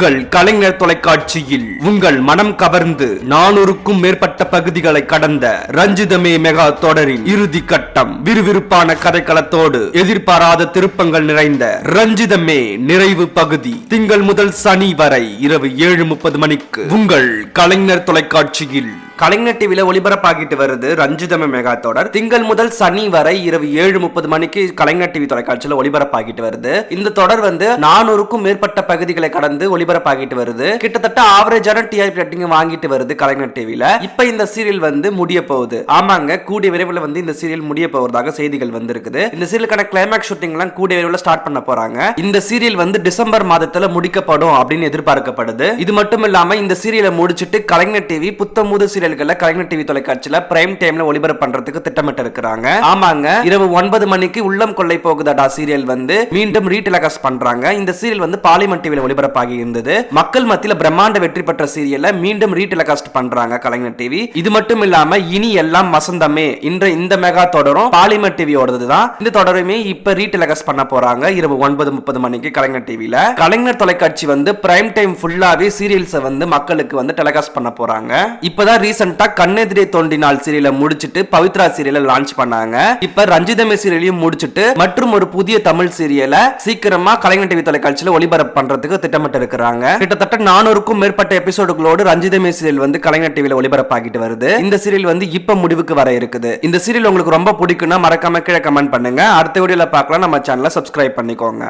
உங்கள் கலைஞர் தொலைக்காட்சியில் உங்கள் மனம் கவர்ந்து நானூறுக்கும் மேற்பட்ட பகுதிகளை கடந்த ரஞ்சிதமே மெகா தொடரின் இறுதி கட்டம். விறுவிறுப்பான கதைக்களத்தோடு எதிர்பாராத திருப்பங்கள் நிறைந்த ரஞ்சிதமே நிறைவு பகுதி. திங்கள் முதல் சனி வரை இரவு ஏழு முப்பது மணிக்கு உங்கள் கலைஞர் தொலைக்காட்சியில். கலைஞர் டிவில ஒளிபரப்பாகிட்டு வருது ரஞ்சிதமே மெகா தொடர். திங்கள் முதல் சனி வரை இரவு ஏழு முப்பது மணிக்கு கலைஞர் டிவி தொலைக்காட்சியில் ஒளிபரப்பாகிட்டு வருது. இந்த தொடர் வந்து நானூறுக்கும் மேற்பட்ட பகுதிகளை கடந்து ஒளிபரப்பாகிட்டு வருது. கிட்டத்தட்ட ஆவரேஜான டிஆர்பி ரேட்டிங் வாங்கிட்டு வருது கலைஞர் டிவில இப்ப இந்த சீரியல் வந்து முடிய போகுது. ஆமாங்க கூடிய விரைவில் வந்து இந்த சீரியல் முடிய போவதாக செய்திகள் வந்திருக்குது. இந்த சீரியலுக்கான கிளைமேக்ஸ் ஷூட்டிங் எல்லாம் கூடிய விரைவில் ஸ்டார்ட் பண்ண போறாங்க. இந்த சீரியல் வந்து டிசம்பர் மாதத்துல முடிக்கப்படும் அப்படின்னு எதிர்பார்க்கப்படுது. இது மட்டும் இல்லாம இந்த சீரியலை முடிச்சிட்டு கலைஞர் டிவி புத்தமூது சீரியல்களை கலைஞர் டிவி தொலைக்காட்சியில பிரைம் டைம்ல ஒளிபரப்பு பண்றதுக்கு திட்டமிட்டு இருக்கிறாங்க. ஆமாங்க இரவு ஒன்பது மணிக்கு உள்ளம் கொள்ளை போகுதாடா சீரியல் வந்து. மீண்டும் ரீடெலிகாஸ்ட் பண்றாங்க. இந்த சீரியல் வந்து பார்லிமெண்ட் டிவியில ஒளிபரப்பாகி இருந்தது மக்கள் மத்தியில் பிரம்மாண்ட வெற்றி பெற்ற சீரியலை மீண்டும் ரீடெலிகாஸ்ட் பண்றாங்க கலைஞர் டிவி. இது மட்டும் இல்லாம இனி எல்லாம் வசந்தமே. இன்ற இந்த மெகா தொடரும். பாலிமர் டிவியோடது தான் இந்த தொடருமே இப்ப ரீடெலிகாஸ்ட் பண்ண போறாங்க. இரவு ஒன்பது முப்பது மணிக்கு கலைஞர் டிவியில கலைஞர் தொலைக்காட்சி வந்து பிரைம் டைம் ஃபுல்லாவே சீரியல்ஸை வந்து மக்களுக்கு வந்து டெலிகாஸ்ட் பண்ண போறாங்க. இப்பதான் ரீசெண்டா கண்ணெதிரே தோன்றினால் சீரியலை முடிச்சிட்டு பவித்ரா சீரியலை லான்ச் பண்ணாங்க. இப்ப ரஞ்சிதமே சீரியலையும் முடிச்சிட்டு மற்றும் ஒரு புதிய தமிழ் சீரியலை சீக்கிரமா கலைஞர் டிவி தொலைக்காட்சியில ஒளிபரப்பு பண்றதுக்கு திட்டமிட்டு இருக்கிறாங்க கிட்டத்தட்ட நானூறுக்கும் மேற்பட்ட எபிசோடுகளோடு ரஞ்சிதமே சீரியல் வந்து கலைஞர் டிவியில ஒளிபரப்பாகிட்டு வருது. இந்த சீரியல் வந்து இப்ப முடிவுக்கு வர இருக்குது. இந்த சீரியல் உங்களுக்கு ரொம்ப பிடிக்கும்னா மறக்காம கீழே கமெண்ட் பண்ணுங்க. அடுத்த வீடியோல பார்க்கலாம். நம்ம சேனலை சப்ஸ்கிரைப் பண்ணிக்கோங்க.